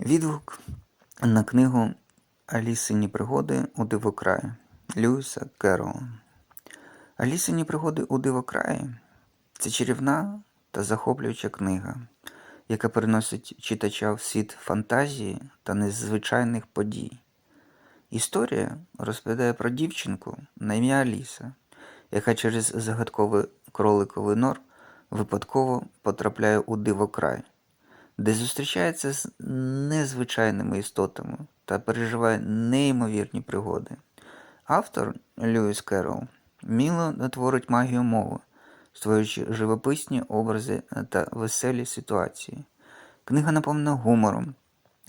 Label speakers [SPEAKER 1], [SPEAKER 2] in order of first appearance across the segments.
[SPEAKER 1] Відгук на книгу Алісині пригоди у Дивокраї Льюіса Керрола. Алісині пригоди у Дивокраї це чарівна та захоплююча книга, яка переносить читача в світ фантазії та незвичайних подій. Історія розповідає про дівчинку на ім'я Аліса, яка через загадковий кроликовий нор випадково потрапляє у дивокрай, де зустрічається з незвичайними істотами та переживає неймовірні пригоди. Автор Льюіс Керрол міло натворить магію мови, створюючи живописні образи та веселі ситуації. Книга наповнена гумором,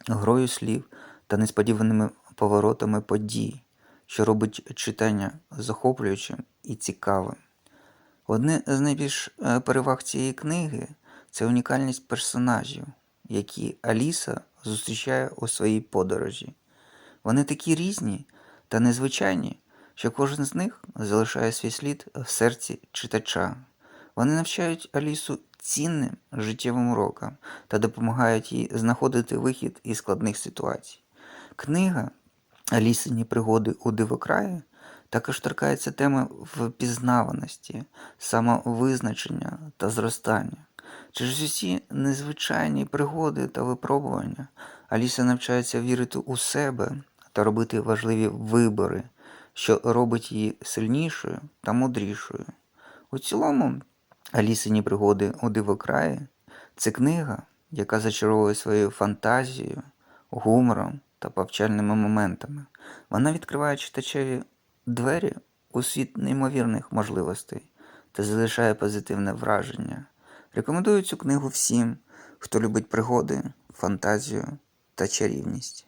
[SPEAKER 1] грою слів та несподіваними поворотами подій, що робить читання захоплюючим і цікавим. Одне з найбільш е, переваг цієї книги це унікальність персонажів, які Аліса зустрічає у своїй подорожі. Вони такі різні та незвичайні, що кожен з них залишає свій слід в серці читача. Вони навчають Алісу цінним життєвим урокам та допомагають їй знаходити вихід із складних ситуацій. Книга Алісині пригоди у дивокраї також торкається теми впізнаваності, самовизначення та зростання. Через усі незвичайні пригоди та випробування Аліса навчається вірити у себе та робити важливі вибори, що робить її сильнішою та мудрішою. У цілому, Алісині пригоди у дивокраї це книга, яка зачаровує своєю фантазією, гумором та повчальними моментами. Вона відкриває читачеві двері у світ неймовірних можливостей та залишає позитивне враження. Рекомендую цю книгу всім, хто любить пригоди, фантазію та чарівність.